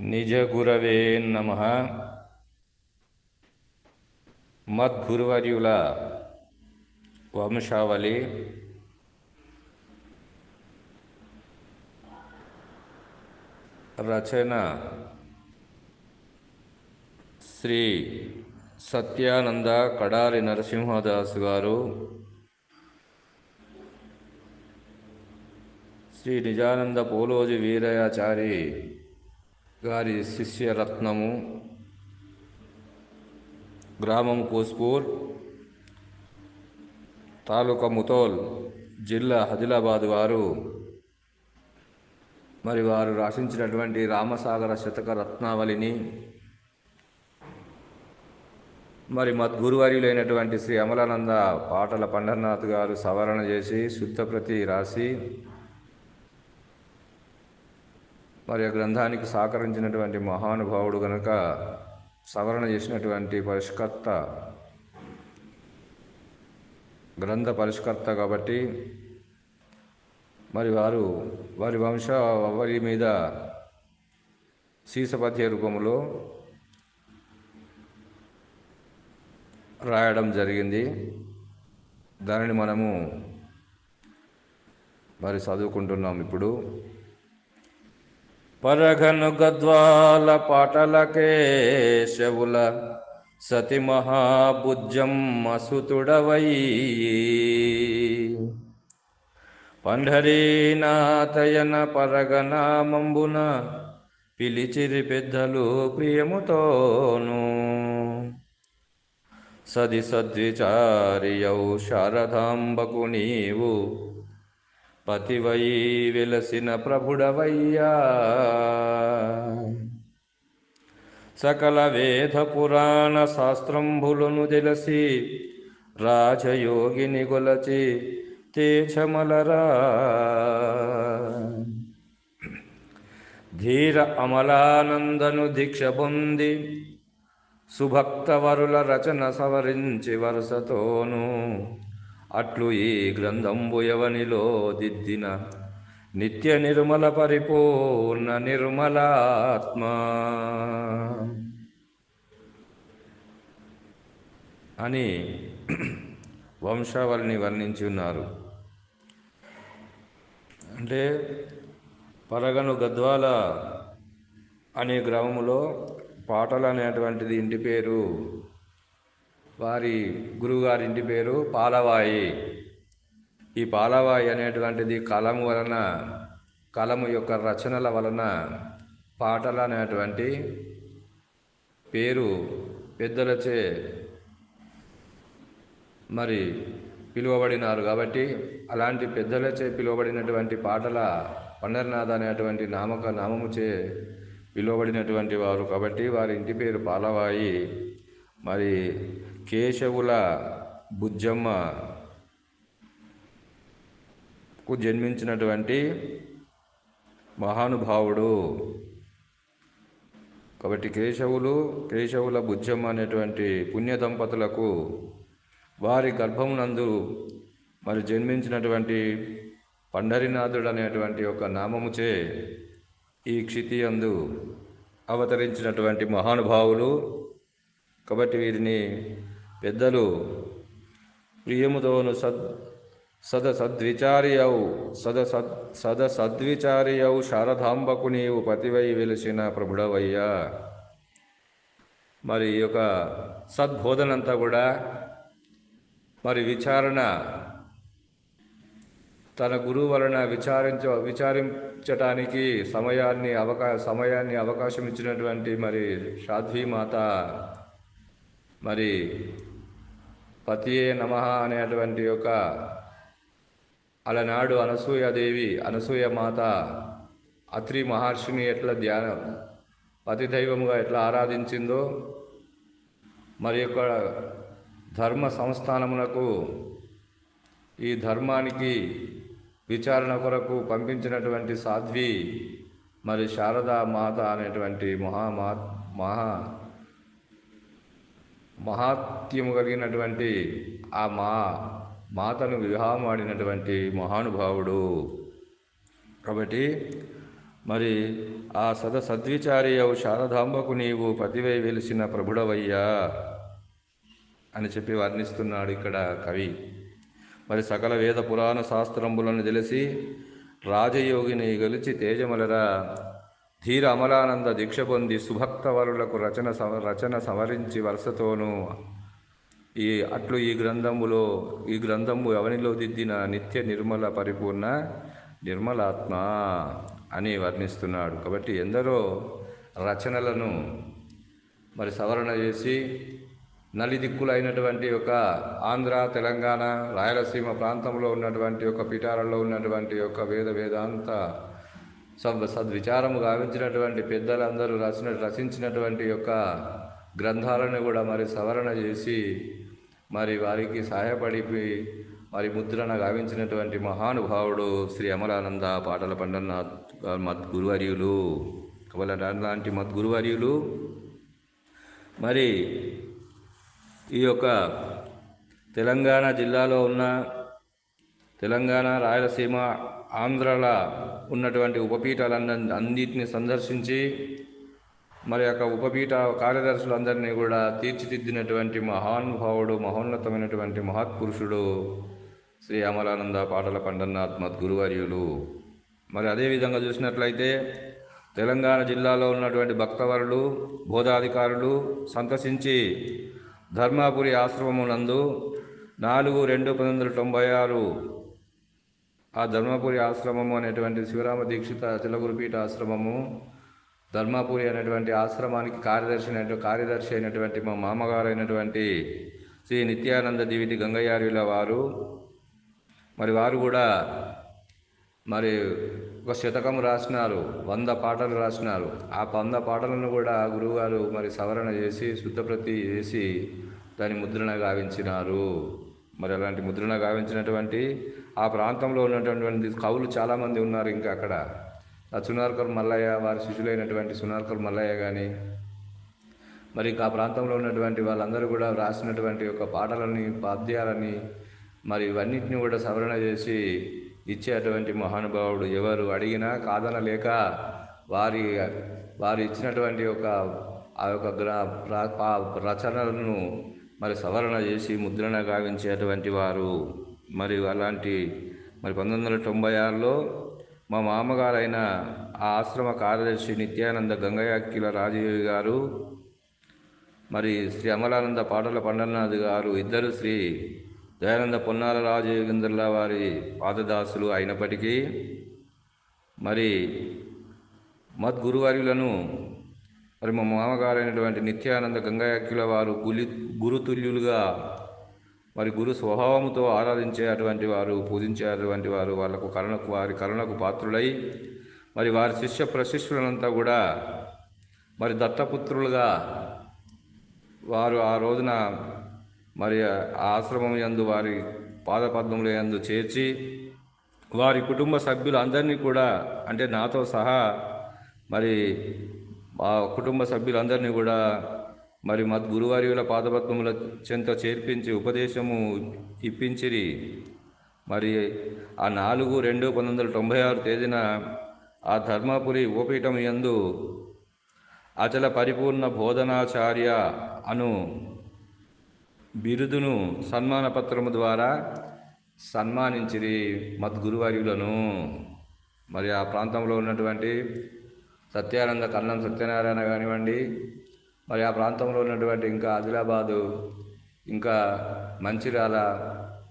నిజగురవే నమ. మద్గురువర్యుల వంశావళి రచన శ్రీ సత్యానంద కడారి నరసింహదాసు గారు. శ్రీ నిజానంద పోలోజి వీరయాచారి గారి శిష్యరత్నము. గ్రామం కోస్పూర్ తాలూకా ముతోల్ జిల్లా ఆదిలాబాద్ వారు. మరి వారు రాసించినటువంటి రామసాగర శతక రత్నావళిని మరి మద్గురువర్యులైనటువంటి శ్రీ అమలానంద పాటల పండర్నాథ్ గారు సవరణ చేసి శుద్ధప్రతి రాసి మరి ఆ గ్రంథానికి సహకరించినటువంటి మహానుభావుడు గనక సవరణ చేసినటువంటి పరిష్కర్త గ్రంథ పరిష్కర్త కాబట్టి మరి వారు వారి వంశ వారి మీద సీసపథ్య రూపంలో రాయడం జరిగింది. దానిని మనము మరి చదువుకుంటున్నాం ఇప్పుడు. పరఘను గద్వాల పాటలకే శవుల సతి మహాభుజం మసుతుడవై. పండరీనాథయన పరగనామంబున పిలిచిరి పెద్దలు ప్రియముతోను. సది సద్విచారియౌ శారదాంబకు నీవు పతివై వెలసిన ప్రభుడవయ్యా. సకల వేద పురాణ శాస్త్రంభులను తెలిసి రాజయోగిని గొలచి తేజమలరా. ధీర అమలానందను దీక్ష పొంది సుభక్తవరుల రచన సవరించి వరుసతోను అట్లు ఈ గ్రంథంబు యవనిలో దిద్దిన? నిత్య నిర్మల పరిపూర్ణ నిర్మలాత్మ. అని వంశావళిని వర్ణించి ఉన్నారు. అంటే పరగను గద్వాల అనే గ్రామంలో పాటలు అనేటువంటిది ఇంటి పేరు. వారి గురువుగారి ఇంటి పేరు పాలవాయి. ఈ పాలవాయి అనేటువంటిది కలము వలన కలము యొక్క రచనల వలన పాటలు అనేటువంటి పేరు పెద్దలచే మరి పిలువబడినారు కాబట్టి అలాంటి పెద్దలచే పిలువబడినటువంటి పాటల పండరనాథ అనేటువంటి నామక నామముచే పిలువబడినటువంటి వారు కాబట్టి వారి ఇంటి పేరు పాలవాయి. మరి కేశవుల బుజ్జమ్మ కు జన్మించినటువంటి మహానుభావుడు. కాబట్టి కేశవులు కేశవుల బుజ్జమ్మ అనేటువంటి పుణ్య దంపతులకు వారి గర్భమునందు మరి జన్మించినటువంటి పండరినాథుడు అనేటువంటి ఒక నామముచే ఈ క్షితి అందు అవతరించినటువంటి మహానుభావులు. కాబట్టి వీరిని పెద్దలు ప్రియముతోను సద్ సద సద్విచారియౌ సద సద్ సద సద్విచారియౌ శారదాంబకు నీవు పతివై వెలిసిన ప్రభుడవయ్యా. మరి ఈ యొక్క సద్బోధనంతా కూడా మరి విచారణ తన గురువు వలన విచారించ విచారించటానికి సమయాన్ని అవకా సమయాన్ని అవకాశం ఇచ్చినటువంటి మరి సాధ్వీమాత మరి పతియే నమ అనేటువంటి యొక్క అలనాడు అనసూయదేవి అనసూయ మాత అత్రి మహర్షిని ఎట్లా ధ్యానం పతి దైవముగా ఎట్లా ఆరాధించిందో మరి యొక్క ధర్మ సంస్థానమునకు ఈ ధర్మానికి విచారణ కొరకు పంపించినటువంటి సాధ్వి మరి శారదా మాత అనేటువంటి మహామా మహా మహాత్యము కలిగినటువంటి ఆ మా మాతను వివాహం ఆడినటువంటి మహానుభావుడు. కాబట్టి మరి ఆ సద సద్విచారియవు శారదాంబకు నీవు పతివై వెలిసిన ప్రభుడవయ్యా అని చెప్పి వర్ణిస్తున్నాడు ఇక్కడ కవి. మరి సకల వేద పురాణ శాస్త్రంబులను తెలిసి రాజయోగిని గెలిచి తేజమలరా ధీర అమలానంద దీక్ష పొంది సుభక్తవరులకు రచన సమ రచన సమరించి వరుసతోనూ ఈ అట్లు ఈ గ్రంథములో ఈ గ్రంథము ఎవనిలో దిద్దిన నిత్య నిర్మల పరిపూర్ణ నిర్మలాత్మ అని వర్ణిస్తున్నాడు. కాబట్టి ఎందరో రచనలను మరి సవరణ చేసి నలిదిక్కులైనటువంటి ఒక ఆంధ్ర తెలంగాణ రాయలసీమ ప్రాంతంలో ఉన్నటువంటి ఒక పిటారంలో ఉన్నటువంటి ఒక వేద వేదాంత సద్ సద్విచారము గావించినటువంటి పెద్దలందరూ రచన రచించినటువంటి యొక్క గ్రంథాలను కూడా మరి సవరణ చేసి మరి వారికి సహాయపడి మరి ముద్రణ గావించినటువంటి మహానుభావుడు శ్రీ అమలానంద పాటల పండన్న మద్గురువర్యులు కాబట్టి లాంటి మద్గురువర్యులు మరి ఈ యొక్క తెలంగాణ జిల్లాలో ఉన్న తెలంగాణ రాయలసీమ ఆంధ్రాల ఉన్నటువంటి ఉపపీఠాలన్న అన్నిటిని సందర్శించి మరి యొక్క ఉపపీఠ కార్యదర్శులందరినీ కూడా తీర్చిదిద్దినటువంటి మహానుభావుడు మహోన్నతమైనటువంటి మహత్పురుషుడు శ్రీ అమలానంద పాటల పండన్నాథ్ మద్గురువర్యులు. మరి అదేవిధంగా చూసినట్లయితే తెలంగాణ జిల్లాలో ఉన్నటువంటి భక్తవరులు బోధాధికారులు సంతసించి ధర్మాపురి ఆశ్రమమునందు నాలుగు రెండు పంతొమ్మిది వందల తొంభై ఆరు ఆ ధర్మపురి ఆశ్రమము అనేటువంటి శివరామ దీక్షిత చిలగురుపీఠ ఆశ్రమము ధర్మాపురి అనేటువంటి ఆశ్రమానికి కార్యదర్శి కార్యదర్శి అయినటువంటి మా మామగారు అయినటువంటి శ్రీ నిత్యానంద దివిటి గంగయ్యారుల వారు. మరి వారు కూడా మరి ఒక శతకం రాసినారు వంద పాటలు రాసినారు. ఆ వంద పాటలను కూడా గురువుగారు మరి సవరణ చేసి శుద్ధప్రతి చేసి దాని ముద్రణ గావించినారు. మరి అలాంటి ముద్రణ గావించినటువంటి ఆ ప్రాంతంలో ఉన్నటువంటి కవులు చాలామంది ఉన్నారు ఇంకా అక్కడ. ఆ సునార్కర్ మల్లయ్య వారి శిష్యులైనటువంటి సునార్కర్ మల్లయ్య కానీ మరి ఆ ప్రాంతంలో ఉన్నటువంటి వాళ్ళందరూ కూడా రాసినటువంటి యొక్క పాటలని పాద్యాలని మరి ఇవన్నిటిని కూడా సవరణ చేసి ఇచ్చేటువంటి మహానుభావుడు ఎవరు అడిగినా కాదనలేక వారి వారు ఇచ్చినటువంటి ఒక ఆ యొక్క గ్రా రచనలను మరి సవరణ చేసి ముద్రణ గావించేటువంటి వారు. మరి అలాంటి మరి పంతొమ్మిది వందల తొంభై ఆరులో మా మామగారైన ఆ ఆశ్రమ కార్యదర్శి నిత్యానంద గంగయాక్కిల రాజయోగి గారు మరి శ్రీ అమలానంద పాటల పండలనాథ్ గారు ఇద్దరు శ్రీ దయానంద పొన్నాల రాజయోగేంద్రుల వారి పాదదాసులు అయినప్పటికీ మరి మద్గురువర్యులను మరి మా మామగారైనటువంటి నిత్యానంద గంగాయక్కుల వారు గులి గురుతుల్యులుగా మరి గురు స్వభావముతో ఆరాధించే అటువంటి వారు పూజించే అటువంటి వారు వాళ్ళకు కరుణకు వారి కరుణకు పాత్రులై మరి వారి శిష్య ప్రశిష్యులంతా కూడా మరి దత్తపుత్రులుగా వారు ఆ రోజున మరి ఆ ఆశ్రమం యందు వారి పాదపద్మముల యందు చేర్చి వారి కుటుంబ సభ్యులు అందరినీ కూడా అంటే నాతో సహా మరి ఆ కుటుంబ సభ్యులందరినీ కూడా మరి మద్ గురువార్యుల పాదపద్మముల చెంత చేర్పించి ఉపదేశము ఇప్పించిరి. మరి ఆ నాలుగు రెండు పంతొమ్మిది వందల తొంభై ఆరు తేదీన ఆ ధర్మపురి ఉపపీఠం యందు అచల పరిపూర్ణ బోధనాచార్య అను బిరుదును సన్మాన పత్రము ద్వారా సన్మానించిరి మద్గురువర్యులను మరి ఆ ప్రాంతంలో ఉన్నటువంటి సత్యానంద కన్నం సత్యనారాయణ కానివ్వండి మరి ఆ ప్రాంతంలో ఉన్నటువంటి ఇంకా ఆదిలాబాదు ఇంకా మంచిర్యాల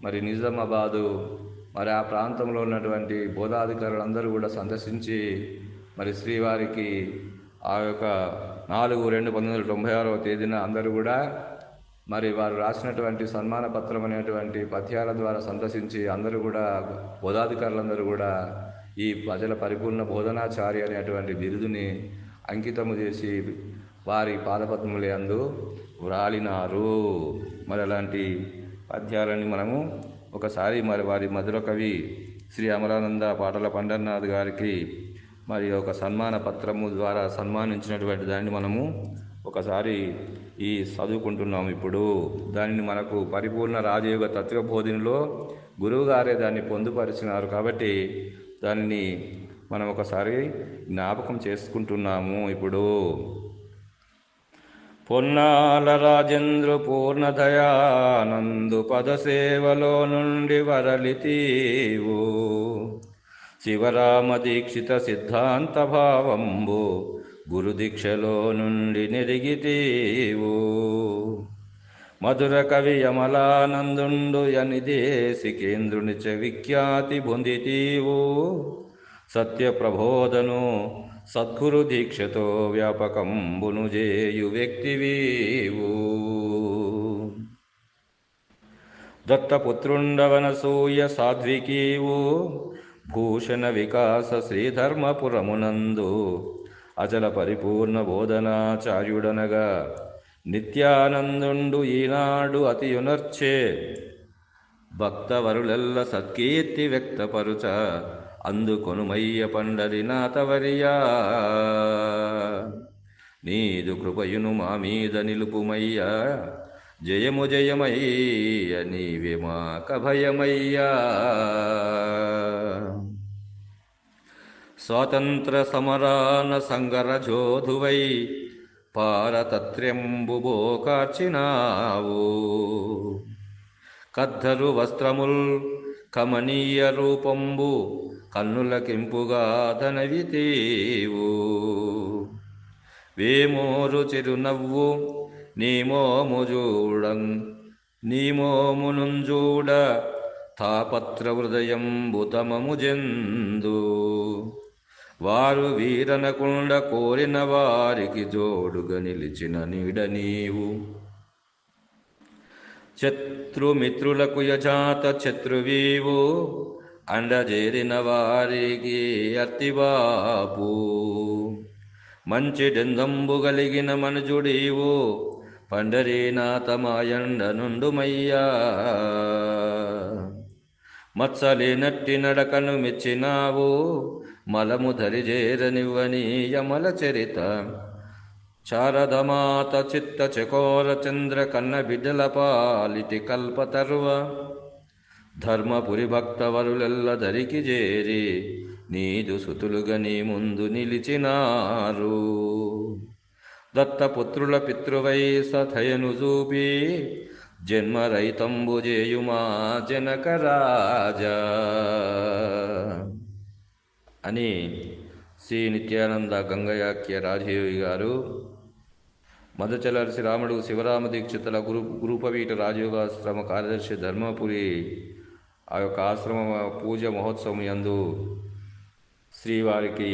మరి నిజామాబాదు మరి ఆ ప్రాంతంలో ఉన్నటువంటి బోధాధికారులందరూ కూడా సందర్శించి మరి శ్రీవారికి ఆ యొక్క నాలుగు రెండు పంతొమ్మిది వందల తొంభై ఆరవ తేదీన అందరూ కూడా మరి వారు రాసినటువంటి సన్మాన పత్రం అనేటువంటి పత్యాల ద్వారా సందర్శించి అందరూ కూడా బోధాధికారులందరూ కూడా ఈ ప్రజల పరిపూర్ణ బోధనాచారి అనేటువంటి బిరుదుని అంకితము చేసి వారి పాదపద్ములే అందు వ్రాలినారు. మరి అలాంటి పద్యాలని మనము ఒకసారి మరి వారి మధుర కవి శ్రీ అమరానంద పాటల పండర్నాథ్ గారికి మరి ఒక సన్మాన పత్రము ద్వారా సన్మానించినటువంటి దాన్ని మనము ఒకసారి ఈ చదువుకుంటున్నాం ఇప్పుడు. దానిని మనకు పరిపూర్ణ రాజయోగ తత్వబోధినిలో గురువుగారే దాన్ని పొందుపరిచినారు కాబట్టి దానిని మనం ఒకసారి జ్ఞాపకం చేసుకుంటున్నాము ఇప్పుడు. పొన్నాల రాజేంద్ర పూర్ణదయానందు పదసేవలో నుండి వరలితీవు. శివరామ దీక్షిత సిద్ధాంత భావంబు గురుదీక్షలో నుండి నిరిగితీవు. మధుర కవి యమలానందుండు యనిదేశికేంద్రుని చ విఖ్యాతి పొందితీవు సత్యప్రబోధను సద్గురు దీక్షతో వ్యాపకంబును జేయు వ్యక్తివీవు దత్తపుత్రుండవనసూయ సాధ్వికీవు భూషణ వికాస శ్రీధర్మపురమునందు అచల పరిపూర్ణ బోధనాచార్యుడనగా నిత్యానందుండు ఈనాడు అతియునర్చే భక్తవరులెల్ల సత్కీర్తి వ్యక్తపరుచ అందుకొను అందుకొనుమయ్య పండరినాథవర్యా నీదు కృపయును మా మీద నిలుపుమయ్యా జయము జయమయ్య నీవే మాక భయమయ్యా స్వాతంత్ర సమరాన సంగర జోధువై పారతత్ర్యంబుబోకార్చినావు కద్దరు వస్త్రముల్ కమనీయ రూపంబు కన్నులకింపుగా ధనవితీవు వేమోరు చిరునవ్వు నీమోము చూడం నీమోమునుంజూడ తాపత్ర హృదయం బుతమము జందు. వారు వీరనకుండ కోరిన వారికి జోడుగా నిలిచిన నీడ నీవు. శత్రుమిత్రులకు యజాత శత్రువీవు. అండజేరిన వారికి అర్తిబాపు మంచి డెందంబు కలిగిన మనుజుడీవు పండరీనాథమాయండ నుండుమయ్యా. మత్సలేనట్టి నడకను మెచ్చినావు మలము ధరిజేరనివ్వని యమల చరిత. శారదమాత చిత్త చకోర చంద్ర కన్న బిడ్డల పాలిటి కల్పతరువ ధర్మపురి భక్తవరులెల్ల ధరికి చేరి నీదు సుతులుగా నీ ముందు నిలిచినారు. దత్తపుత్రుల పితృవై సథయను చూపి జన్మరైతంబు చేయుమా రాజా అని శ్రీ నిత్యానంద గంగయాఖ్య రాజయోగి గారు మధుచలర్సి రాముడు శివరామ దీక్షితుల గురు గురూపవీట రాజయోగాశ్రమ కార్యదర్శి ధర్మపురి ఆ యొక్క ఆశ్రమ పూజ మహోత్సవం యందు శ్రీవారికి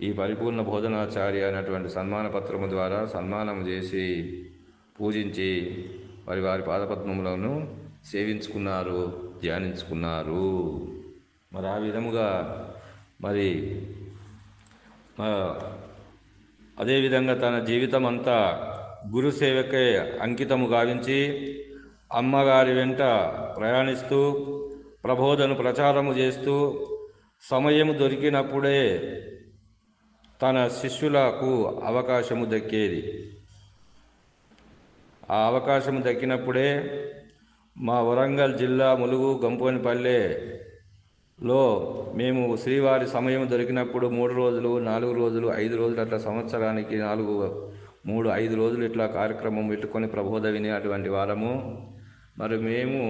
ఈ పరిపూర్ణ బోధనాచార్య అనేటువంటి సన్మాన పత్రము ద్వారా సన్మానం చేసి పూజించి వారి వారి పాదపద్మములను సేవించుకున్నారు ధ్యానించుకున్నారు. మరి ఆ విధముగా మరి అదేవిధంగా తన జీవితం అంతా గురు సేవకే అంకితము గావించి అమ్మగారి వెంట ప్రయాణిస్తూ ప్రబోధను ప్రచారము చేస్తూ సమయం దొరికినప్పుడే తన శిష్యులకు అవకాశము దక్కేది. ఆ అవకాశము దక్కినప్పుడే మా వరంగల్ జిల్లా ములుగు గంపోనిపల్లెలో మేము శ్రీవారి సమయం దొరికినప్పుడు మూడు రోజులు నాలుగు రోజులు ఐదు రోజులు అట్లా సంవత్సరానికి నాలుగు మూడు ఐదు రోజులు ఇట్లా కార్యక్రమం పెట్టుకొని ప్రబోధ వినేటువంటి వారము. మరి మేము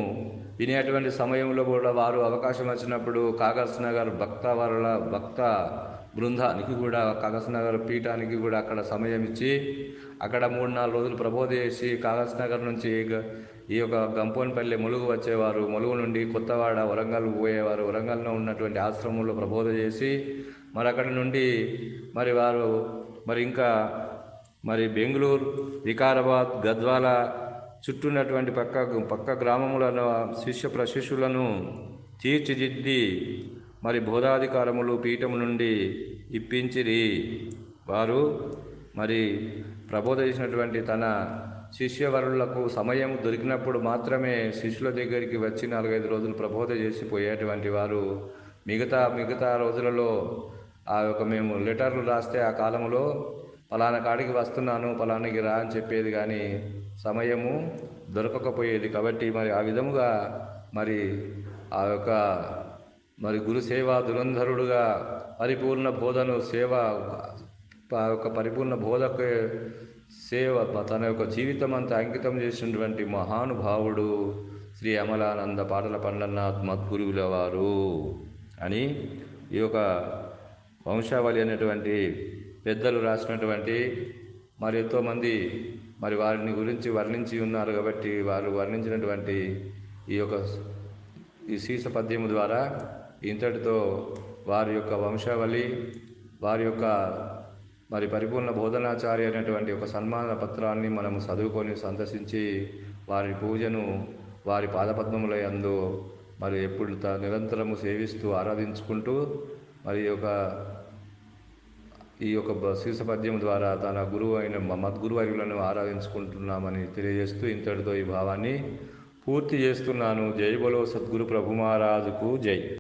వినేటువంటి సమయంలో కూడా వారు అవకాశం వచ్చినప్పుడు కాగస్ నగర్ భక్త వారుల భక్త బృందానికి కూడా కాగస్ నగర్ పీఠానికి కూడా అక్కడ సమయం ఇచ్చి అక్కడ మూడు నాలుగు రోజులు ప్రబోధ చేసి కాగస్ నగర్ నుంచి ఈ యొక్క గంపోన్పల్లి ములుగు వచ్చేవారు. ములుగు నుండి కొత్తవాడ వరంగల్ పోయేవారు. వరంగల్లో ఉన్నటువంటి ఆశ్రమంలో ప్రబోధ చేసి మరి అక్కడి నుండి మరి వారు మరి ఇంకా మరి బెంగళూరు వికారాబాద్ గద్వాల చుట్టూ ఉన్నటువంటి పక్క పక్క గ్రామములను శిష్య ప్రశిష్యులను తీర్చిదిద్ది మరి బోధాధికారములు పీఠము నుండి ఇప్పించిరి. వారు మరి ప్రబోధ చేసినటువంటి తన శిష్యవరులకు సమయం దొరికినప్పుడు మాత్రమే శిష్యుల దగ్గరికి వచ్చి నాలుగైదు రోజులు ప్రబోధ చేసి పోయేటువంటి వారు మిగతా మిగతా రోజులలో ఆ యొక్క మేము లెటర్లు రాస్తే ఆ కాలంలో పలానా కాడికి వస్తున్నాను పలానాకి రా అని చెప్పేది కానీ సమయము దొరకకపోయేది కాబట్టి మరి ఆ విధముగా మరి ఆ యొక్క మరి గురు సేవా దురంధరుడుగా పరిపూర్ణ బోధను సేవ ఆ యొక్క పరిపూర్ణ బోధకు సేవ తన యొక్క జీవితం అంతా అంకితం చేసినటువంటి మహానుభావుడు శ్రీ అమలానంద పాటల పండనాథ్ మద్గురువుల వారు అని ఈ యొక్క వంశావళి అనేటువంటి పెద్దలు రాసినటువంటి మరి ఎంతోమంది మరి వారిని గురించి వర్ణించి ఉన్నారు కాబట్టి వారు వర్ణించినటువంటి ఈ యొక్క ఈ శీర్ష పద్యము ద్వారా ఇంతటితో వారి యొక్క వంశావళి వారి యొక్క మరి పరిపూర్ణ బోధనాచార్య అనేటువంటి ఒక సన్మాన పత్రాన్ని మనము చదువుకొని సందర్శించి వారి పూజను వారి పాదపద్మముల యందు మరి ఎప్పుడు త- నిరంతరము సేవిస్తూ ఆరాధించుకుంటూ మరి యొక్క ఈ యొక్క శీర్ష పద్యం ద్వారా తన గురువు అయిన మ- మద్గురువర్యులను ఆరాధించుకుంటున్నామని తెలియజేస్తూ ఇంతటితో ఈ భావాన్ని పూర్తి చేస్తున్నాను. జై బలో సద్గురు ప్రభు మహారాజుకు జై.